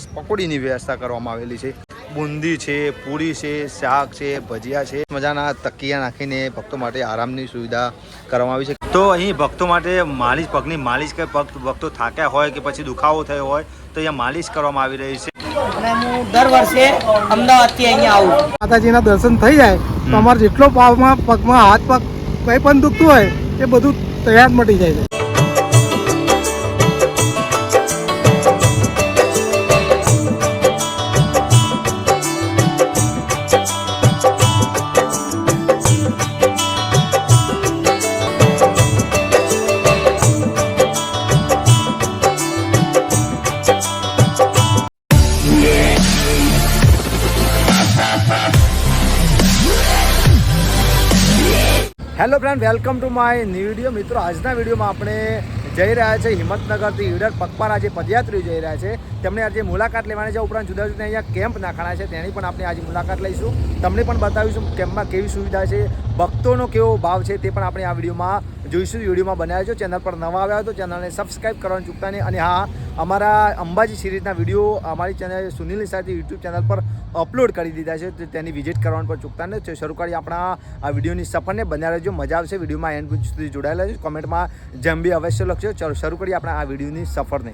ખાસ પકોડીની વ્યવસ્થા કરવામાં આવેલી છે. બુંદી છે પૂરી છે શાક છે ભજીયા છે. મજાના તકિયા નાખીને ભક્તો માટે આરામની સુવિધા કરવામાં આવી છે. તો અહીં ભક્તો માટે માલિશ પગની માલિશ કે ભક્ત ભક્તો થાક્યા હોય કે પછી દુખાવો થયો હોય તો અહીંયા માલિશ કરવામાં આવી રહી છે. અને હું દર વર્ષે અમદાવાદથી અહીંયા આવું માતાજીના દર્શન થઈ જાય તો અમારે જેટલો પાવમાં પગમાં હાથ પગ કંઈ પણ દુખતું હોય એ બધું તૈયાર મટી જાય છે. Friend welcome to my new video મિત્રો, આજના વિડીયોમાં આપણે જઈ રહ્યા છે હિંમતનગરથી ઈડર પગપાળા જે પદયાત્રીઓ જઈ રહ્યા છે. તેમણે આજે મુલાકાત લેવાની છે. ઉપરાંત જુદા જુદા અહીંયા કેમ્પ નાખવાના છે. તેની પણ આપણે આજે મુલાકાત લઈશું. તમને પણ બતાવીશું કેમ્પમાં કેવી સુવિધા છે ભક્તોનો કેવો ભાવ છે તે પણ આપણે આ વિડીયોમાં જોઈશું. વિડીયોમાં બનાવ્યો છે, ચેનલ પર નવા આવ્યા તો ચેનલને સબસ્ક્રાઈબ કરવાનું ચૂકતા નહીં. અને હા, અમારા અંબાજી સિરીઝના વીડિયો અમારી ચેનલ સુનિલની સાથે યુટ્યુબ ચેનલ પર અપલોડ કરી દીધા છે. તેની વિઝિટ કરવાનું પણ ચૂકતા નહીં. તો શરૂ કરી આપણા આ વિડીયોની સફરને. બન્યા રહેજો, મજા આવશે. વિડીયોમાં એન્ડ સુધી જોડાયેલા છે કોમેન્ટમાં જેમ બી અવશ્ય લખજો. ચલો શરૂ કરીએ આપણા આ વિડીયોની સફરને.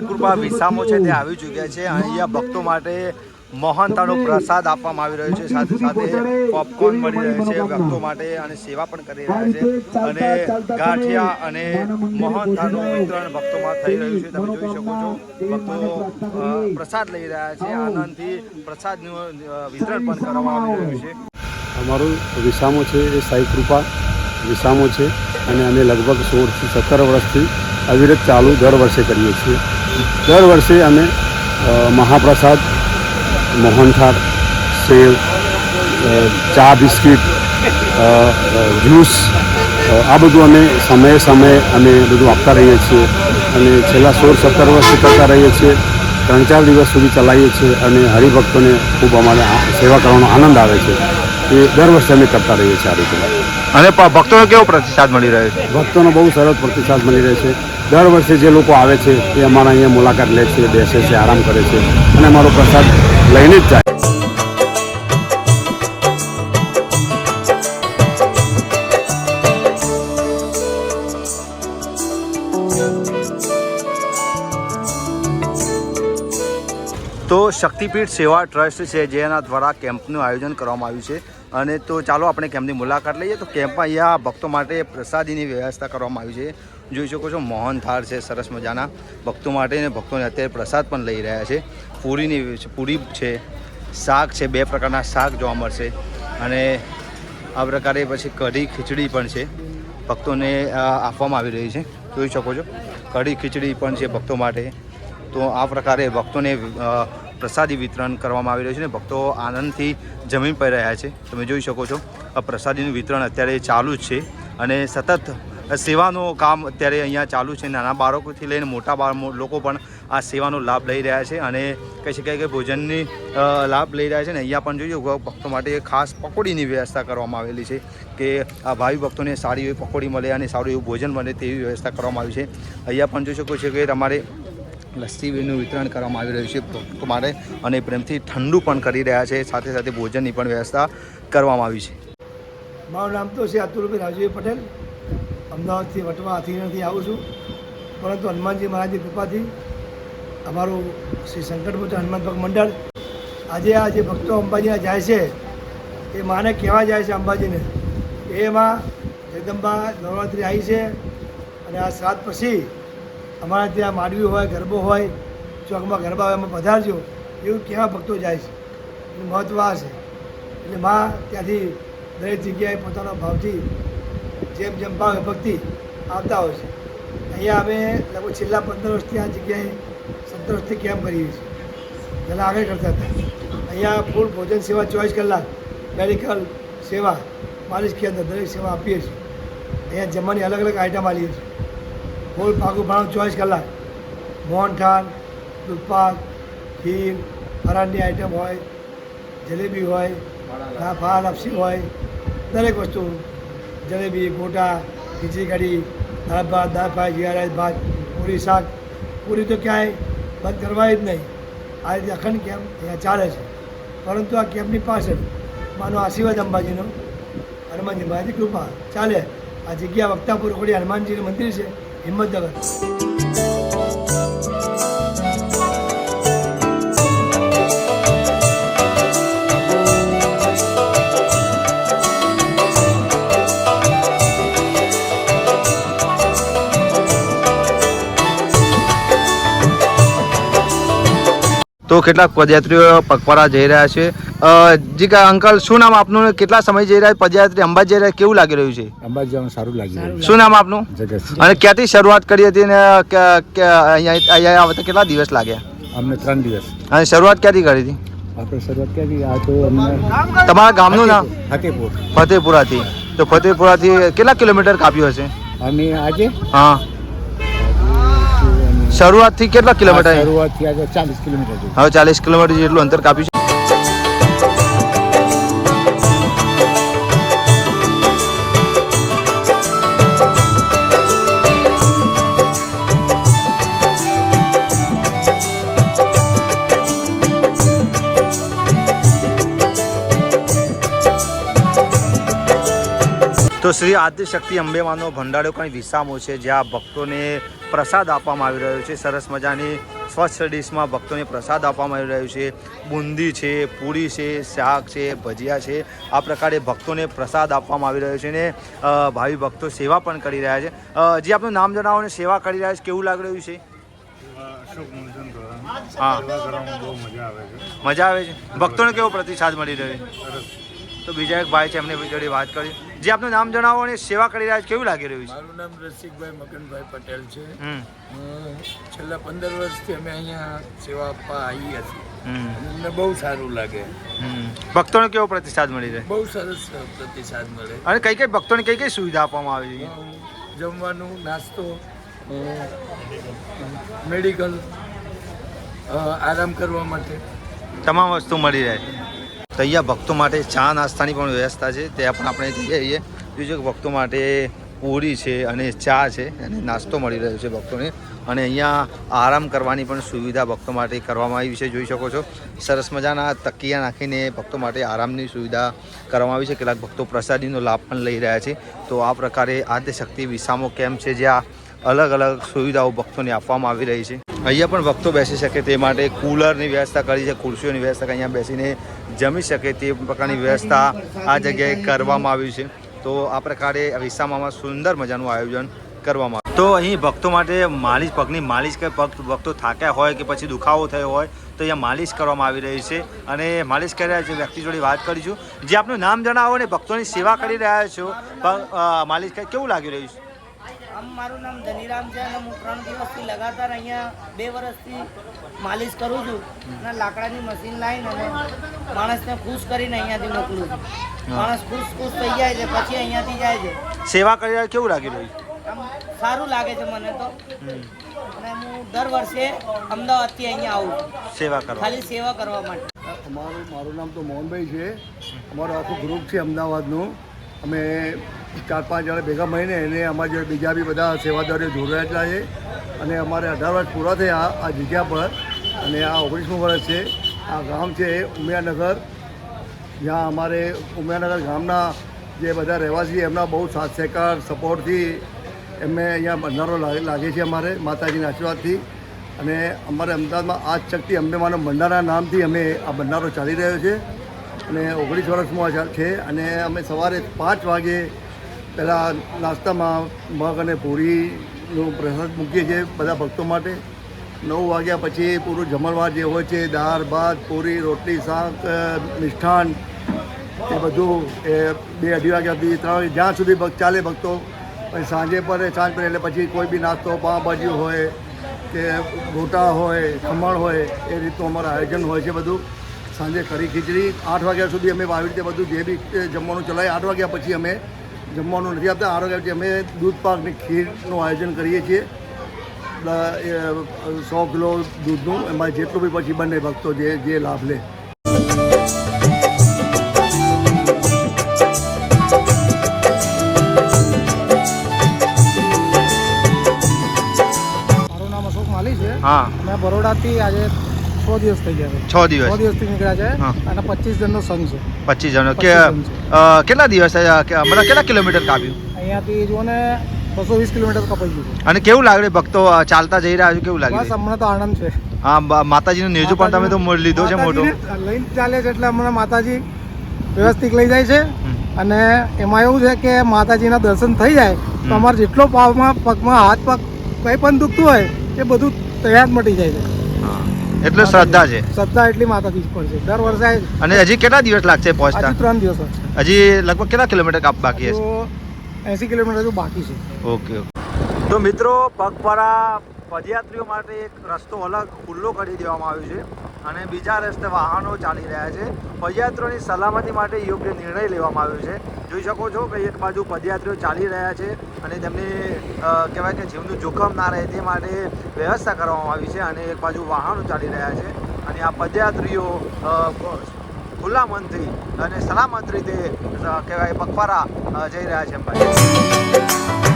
તો કૃપા વિસામો છે તે આવી ચૂક્યા છે. અહીંયા ભક્તો માટે મહાનતાનો પ્રસાદ આપવામાં આવી રહ્યો છે. સાથે સાથે પોપકોર્ન મળી રહ્યું છે ભક્તો માટે અને સેવા પણ કરી રહ્યા છે. અને ગાંઠિયા અને મહાનતાનું વિતરણ ભક્તોમાં થઈ રહ્યું છે. તમે જોઈ શકો છો. ભક્તો પ્રસાદ લઈ રહ્યા છે. આનંદથી પ્રસાદનું વિતરણ પણ કરવામાં આવી રહ્યું છે. અમારું વિસામો છે એ સાઈ કૃપા વિસામો છે. અને અમે લગભગ સોળથી સત્તર વર્ષથી અવિરત ચાલુ દર વર્ષે કરીએ છીએ. દર વર્ષે અમે મહાપ્રસાદ મોહનથાળ સેવ ચા બિસ્કિટ જ્યુસ આ બધું અમે સમયે સમયે અમે બધું આપતા રહીએ છીએ. અને છેલ્લા સોળ સત્તર વર્ષથી કરતા રહીએ છીએ. ત્રણ ચાર દિવસ સુધી ચલાવીએ છીએ અને હરિભક્તોને ખૂબ અમારે સેવા કરવાનો આનંદ આવે છે. એ દર વર્ષે અમે કરતા રહીએ છીએ આ રીતે. અને ભક્તોનો કેવો પ્રતિસાદ મળી રહ્યો છે? ભક્તોનો બહુ સરસ પ્રતિસાદ મળી રહે છે. દર વર્ષે જે લોકો આવે છે એ અમારા અહીંયા મુલાકાત લે છે બેસે છે આરામ કરે છે અને અમારો પ્રસાદ લઈને જ જાય. તો શક્તિપીઠ સેવા ટ્રસ્ટ છે જેના દ્વારા કેમ્પનું આયોજન કરવામાં આવ્યું છે. અને તો ચાલો આપણે કેમ્પની મુલાકાત લઈએ? તો કેમ્પમાં અહીંયા ભક્તો માટે પ્રસાદીની વ્યવસ્થા કરવામાં આવી છે. જોઈ શકો છો, મોહન થાળ છે, સરસ મજાના ભક્તો માટે ને ભક્તોને અત્યારે પ્રસાદ પણ લઈ રહ્યા છે. પૂરીની પૂરી છે, શાક છે, બે પ્રકારના શાક જોવા મળશે. અને આ પ્રકારે પછી કઢી, ખીચડી પણ છે. ભક્તોને આપવામાં આવી રહી છે. જોઈ શકો છો, કઢી, ખીચડી પણ છે ભક્તો માટે. તો આ પ્રકારે ભક્તોને પ્રસાદી વિતરણ કરવામાં આવી રહ્યું છે ને ભક્તો આનંદથી જમી પડી રહ્યા છે. તમે જોઈ શકો છો, આ પ્રસાદીનું વિતરણ અત્યારે ચાલુ જ છે અને સતત સેવાનું કામ અત્યારે અહીંયા ચાલુ છે. નાના બાળકોથી લઈને મોટા બાળ લોકો પણ આ સેવાનો લાભ લઈ રહ્યા છે અને કહી શકાય કે ભોજનની લાભ લઈ રહ્યા છે ને અહીંયા પણ જોઈએ ભક્તો માટે ખાસ પકોડીની વ્યવસ્થા કરવામાં આવેલી છે કે આ ભાવિ ભક્તોને સારી એવી પકોડી મળે અને સારું એવું ભોજન મળે તેવી વ્યવસ્થા કરવામાં આવી છે. અહીંયા પણ જોઈ શકો છો કે તમારે લસ્સીનું વિતરણ કરવામાં આવી રહ્યું છે. માટે અને પ્રેમથી ઠંડુ પણ કરી રહ્યા છે. સાથે સાથે ભોજનની પણ વ્યવસ્થા કરવામાં આવી છે. મારું નામ તો છે અતુલભાઈ રાજુભાઈ પટેલ. અમદાવાદથી વટવા હાથીનગરથી આવું છું. પરંતુ હનુમાનજી મહારાજની કૃપાથી અમારું શ્રી શંકરપુત્ર હનુમાન ભક્ત મંડળ આજે આ જે ભક્તો અંબાજીના જાય છે, એ માને કહેવા જાય છે અંબાજીને એમાં જગદંબા નવરાત્રિ આવી છે અને આ શ્રાદ્ધ પછી અમારા ત્યાં માંડવી હોય, ગરબો હોય, ચોકમાં ગરબા હોય, એમાં પધારજો એવું કેવા ભક્તો જાય છે? એનું મહત્ત્વ આ છે. એટલે મા ત્યાંથી દરેક જગ્યાએ પોતાના ભાવથી જેમ જેમ ભાવ ભક્તિ આવતા હોય છે. અહીંયા અમે લગભગ છેલ્લા પંદર વર્ષથી આ જગ્યાએ સત્તર વર્ષથી કેમ્પ કરીએ છીએ. પહેલાં આગળ કરતા હતા. અહીંયા ફૂલ ભોજન સેવા ચોવીસ કલાક મેડિકલ સેવા, માલિશ કેન્દ્ર દરેક સેવા આપીએ છીએ. અહીંયા જમવાની અલગ અલગ આઈટમ આવીએ છીએ. ફૂલ પાકું ભણાવું ચોવીસ કલાક. મોહનથાળ દૂધપાક ખીર ફરાળની આઈટમ હોય જલેબી હોય ફાળ લપસી. હોય દરેક વસ્તુ. જલેબી ગોટા ખીચડી કઢી દાળ ભાત દાળ ભાત જીરા રાઈસ ભાત પૂરી શાક. પૂરી તો ક્યાંય બંધ કરવાય જ નહીં. આ રીતે અખંડ કેમ્પ અહીંયા ચાલે છે. પરંતુ આ કેમ્પની પાછળ માનો આશીર્વાદ અંબાજીનો. હનુમાનજી મહારાજની કૃપા. ચાલે. આ જગ્યા વક્તાપુર ખોડી હનુમાનજીનું મંદિર છે. હિંમતનગર તો કેટલાક પદયાત્રીઓ પગપાળા જઈ રહ્યા છે. જી કા અંકલ શું નામ આપનું કેટલા સમય જઈ રહ્યા પદયાત્રી અંબાજી જઈ રહ્યા કેવું લાગી રહ્યું છે? અંબાજી જવાનું સારું લાગી રહ્યું શું નામ આપનું? અને ક્યાંથી શરૂઆત કરી હતી ને અહીંયા અહીંયા આવતા કેટલા દિવસ લાગ્યા? અમને ત્રણ દિવસ. અને શરૂઆત ક્યાંથી કરી હતી? આપણે શરૂઆત ક્યાંથી? આ તો અમને તમારા ગામનું નામ? ફતેપુર. ફતેપુરાથી. તો ફતેપુરાથી કેટલા કિલોમીટર કાપ્યું હશે? અમે આજે? હા. શરૂઆતથી કેટલા કિલોમીટર? શરૂઆતથી આજે ચાલીસ કિલોમીટર હવે ચાલીસ કિલોમીટર જેટલું અંતર કાપ્યું છે શ્રી આદ્યશક્તિ અંબેમાનો ભંડારો કંઈ વિસામો છે? જ્યાં ભક્તોને પ્રસાદ આપવામાં આવી રહ્યો છે. સરસ મજાની સ્વચ્છ ડીશમાં ભક્તોને પ્રસાદ આપવામાં આવી રહ્યો છે. બુંદી છે પૂરી છે શાક છે ભજીયા છે. આ પ્રકારે ભક્તોને પ્રસાદ આપવામાં આવી રહ્યો છે ને ભાવિ ભક્તો સેવા પણ કરી રહ્યા છે. જે આપનું નામ જણાવો ને સેવા કરી રહ્યા છે કેવું લાગી રહ્યું છે? હા. મજા આવે છે. મજા આવે છે. ભક્તોને કેવો પ્રતિસાદ મળી રહ્યો છે? તો બીજા એક ભાઈ છે એમને જોડે વાત કરી. જે આપનું નામ જણાવો અને સેવા કરી રહ્યા છે કેવું લાગી રહ્યું છે? મારું નામ રસિકભાઈ મગનભાઈ પટેલ છે. છેલ્લા પંદર વર્ષથી અમે અહીંયા સેવા આપવા આવીએ છીએ. હમ. અમને બહુ સારું લાગે. ભક્તોને કેવો પ્રતિસાદ મળી રહે? બહુ સરસ પ્રતિસાદ મળે. અને કઈ કઈ ભક્તોને કઈ કઈ સુવિધા આપવામાં આવી છે? જમવાનું નાસ્તો મેડિકલ આરામ કરવા માટે. તમામ વસ્તુ મળી રહે. તો ભક્તો માટે ચા નાસ્તાની પણ વ્યવસ્થા છે. ત્યાં પણ આપણે જઈએ છીએ બીજું કે ભક્તો માટે પૂરી છે અને ચા છે અને નાસ્તો મળી રહ્યો છે ભક્તોને. અને અહીંયા આરામ કરવાની પણ સુવિધા ભક્તો માટે કરવામાં આવી છે, જોઈ શકો છો. સરસ મજાના તકિયા નાખીને ભક્તો માટે આરામની સુવિધા કરવામાં આવી છે. કેટલાક ભક્તો પ્રસાદીનો લાભ પણ લઈ રહ્યા છે. તો આ પ્રકારે આદ્યશક્તિ વિસામો કેમ્પ છે જ્યાં અલગ અલગ સુવિધાઓ ભક્તોને આપવામાં આવી રહી છે. અહીંયા પણ ભક્તો બેસી શકે તે માટે કુલરની વ્યવસ્થા કરી છે, ખુરશીઓની વ્યવસ્થા અહીંયા બેસીને જમી શકે તે પ્રકારની વ્યવસ્થા આ જગ્યાએ કરવામાં આવી છે. તો આ પ્રકારે વિસામામાં સુંદર મજાનું આયોજન કરવામાં તો અહીં ભક્તો માટે માલિશ, પગની માલિશ કે પગ ભક્તો થાક્યા હોય કે પછી દુખાવો થયો હોય, તો અહીંયા માલિશ કરવામાં આવી રહી છે. અને માલિશ કરી રહ્યા છે, વ્યક્તિ જોડે વાત કરીશું જે આપનું નામ જણાવો ને, ભક્તોની સેવા કરી રહ્યા છો માલિશ કેવું લાગી રહ્યું છે? આમ મારું નામ ધનીરામ છે અને હું ત્રણ દિવસથી લગાતાર અહીંયા બે વર્ષથી માલિશ કરું છું અને લાકડાની મશીન લાવીને અને માણસને ખુશ કરીને અહીંયાથી મોકલું છું. માણસ ખુશ ખુશ થઈ જાય છે પછી અહીંયાથી જાય છે. સેવા કરી કેવું લાગી રહ્યું? આમ સારું લાગે છે મને તો. અને હું દર વર્ષે અમદાવાદથી અહીંયા આવું છું. સેવા કરવા. ખાલી સેવા કરવા માટે. અમારું મારું નામ તો મોહનભાઈ છે. અમારું આખું ગ્રુપ છે અમદાવાદનું. અમે ચાર પાંચ જણા ભેગા મળીને એને અમારા જોડે બીજા બી બધા સેવાદારીઓ જોડાયેલા છે. અને અમારે અઢાર વર્ષ પૂરા થયા આ જગ્યા પર. અને આ ઓગણીસમું વર્ષ છે. આ ગામ છે ઉમિયાનગર. જ્યાં અમારે ઉમિયાનગર ગામના જે બધા રહેવાસી એમના બહુ સાથ સહકાર સપોર્ટથી એમને અહીંયા ભંડારો લાગે લાગે છે અમારે માતાજીના આશીર્વાદથી. અને અમારે અમદાવાદમાં આજ શક્તિ અંબેમાનો ભંડારા નામથી અમે આ ભંડારો ચાલી રહ્યો છે. અને ઓગણીસ વર્ષમાં છે અને અમે સવારે પાંચ વાગે પહેલાં નાસ્તામાં મગ અને પૂરીનું પ્રસાદ મૂકીએ છીએ બધા ભક્તો માટે. નવ વાગ્યા પછી પૂરું જમણવાર જે હોય છે, દાળ, ભાત, પૂરી, રોટલી, શાક મિષ્ઠાન, એ બધું એ બે અઢી વાગ્યા સુધી, ત્રણ જ્યાં સુધી ભક્ત ચાલે ભક્તો. પછી સાંજે પર સાંજ પર એટલે પછી કોઈ બી નાસ્તો પાઉંભાજી હોય કે ગોટા હોય, ખમણ હોય, એ રીતનું અમારું આયોજન હોય છે બધું. સાંજે કઢી ખીચડી. આઠ વાગ્યા સુધી અમે આવી રીતે બધું જે બી જમવાનું ચલાવીએ આઠ વાગ્યા પછી અમે જમવાનું નથી આપતા. આઠ વાગ્યા પછી અમે દૂધ પાકની ખીરનું આયોજન કરીએ છીએ. સો કિલો દૂધનું. એમાં જેટલું બી પછી બંને ભક્તો જે જે લાભ લે. મારું નામ અશોક માલી છે. હા. મેં બરોડાથી આજે છ દિવસ થઈ ગયા છે. દિવસ. દિવસથી નીકળ્યા છે અને પચીસ જણનો સંઘ છે. પચીસ જણનો. કે 25 જણ અ, કેટલા દિવસ મતલબ કેટલા કિલોમીટર કાપ્યું? અહીંયાથી જુઓ ને બસો વીસ કિલોમીટર કપાઈ ગયું અને કેવું લાગે ભક્તો ચાલતા જઈ રહ્યા છે? કેવું બસ લાગે હમણાં તો આનંદ છે. હા માતાજીનું નેજું પણ તમે તો લીધો છે મોટો. લઈને ચાલે છે એટલે હમણાં માતાજી વ્યવસ્થિત લઈ જાય છે. અને એમાં એવું છે કે માતાજીના દર્શન થઈ જાય તો અમારે જેટલો પાવમાં પગમાં હાથ પગ કંઈ પણ દુખતું હોય એ બધું તૈયાર મટી જાય છે. એટલે શ્રદ્ધા છે. શ્રદ્ધા એટલી માતાજી પર છે દર વર્ષે અને હજી કેટલા દિવસ લાગશે પહોંચતા? ત્રણ દિવસ હજી લગભગ કેટલા કિલોમીટર કાપ બાકી હશે? એસી કિલોમીટર તો બાકી છે. Okay okay. તો મિત્રો પગપાળા પદયાત્રીઓ માટે એક રસ્તો અલગ ખુલ્લો કરી દેવામાં આવ્યો છે. અને બીજા રસ્તે વાહનો ચાલી રહ્યા છે. પદયાત્રીઓની સલામતી માટે યોગ્ય નિર્ણય લેવામાં આવ્યો છે. જોઈ શકો છો કે એક બાજુ પદયાત્રીઓ ચાલી રહ્યા છે અને તેમને કહેવાય કે જીવનું જોખમ ના રહે તે માટે વ્યવસ્થા કરવામાં આવી છે અને એક બાજુ વાહનો ચાલી રહ્યા છે. અને આ પદયાત્રીઓ ખુલ્લા મનથી અને સલામત રીતે કહેવાય, પગપાળા જઈ રહ્યા છે ભાઈ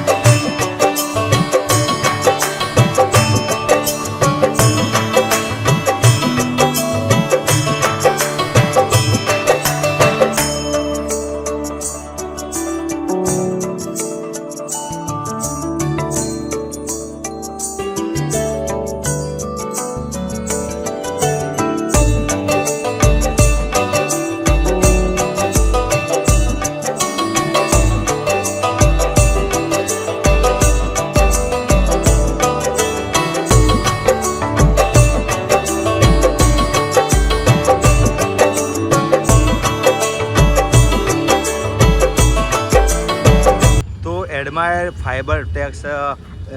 admire fibre tex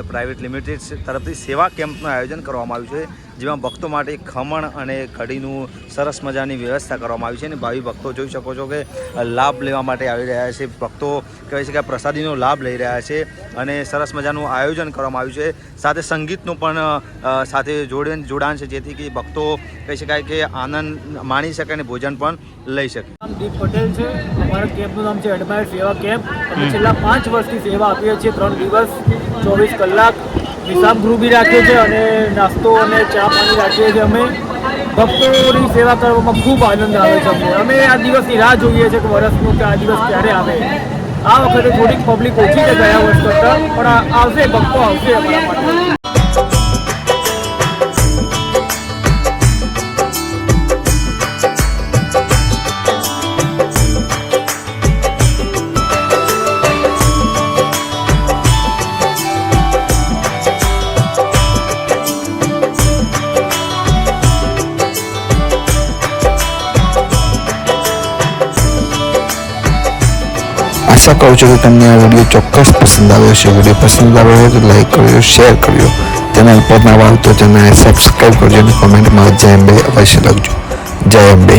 private limited તરફથી સેવા કેમ્પનું આયોજન કરવામાં આવ્યું છે, જેમાં ભક્તો માટે ખમણ અને કઢીનું સરસ મજાની વ્યવસ્થા કરવામાં આવી છે અને ભાવિ ભક્તો જોઈ શકો છો કે લાભ લેવા માટે આવી રહ્યા છે. ભક્તો કહે છે કે પ્રસાદીનો લાભ લઈ રહ્યા છે અને સરસ મજાનું આયોજન કરવામાં આવ્યું છે. સાથે સંગીતનું પણ સાથે જોડે જોડાણ છે, જેથી કે ભક્તો કહી શકાય કે આનંદ માણી શકે અને ભોજન પણ લઈ શકે. નામ દીપ પટેલ છે. અમારા કેમ્પનું નામ છે એડમાયર સેવા કેમ્પ અમે છેલ્લા પાંચ વર્ષથી સેવા આપીએ છીએ. ત્રણ દિવસ, ચોવીસ કલાક વિશ્રામ ગૃહ બી રાખીએ છીએ અને નાસ્તો અને ચા પાણી રાખીએ છીએ અમે. ભક્તોની સેવા કરવામાં ખૂબ આનંદ આવે છે અમને. અમે આ દિવસની રાહ જોઈએ છીએ કે વર્ષનું કે આ દિવસ ક્યારે આવે. આ વખતે થોડીક પબ્લિક ઓછી છે ગયા વર્ષ કરતાં, પણ આવશે, ભક્તો આવશે અમારા માટે. આશા કરું છું કે તમને આ વીડિયો ચોક્કસ પસંદ આવ્યો છે વીડિયો પસંદ આવ્યો હોય તો લાઈક કર્યો શેર કર્યો. ચેનલ પર નવા હો તો સબસ્ક્રાઈબ કરજો અને કોમેન્ટમાં જય અંબે અવશ્ય લખજો. જય અંબે.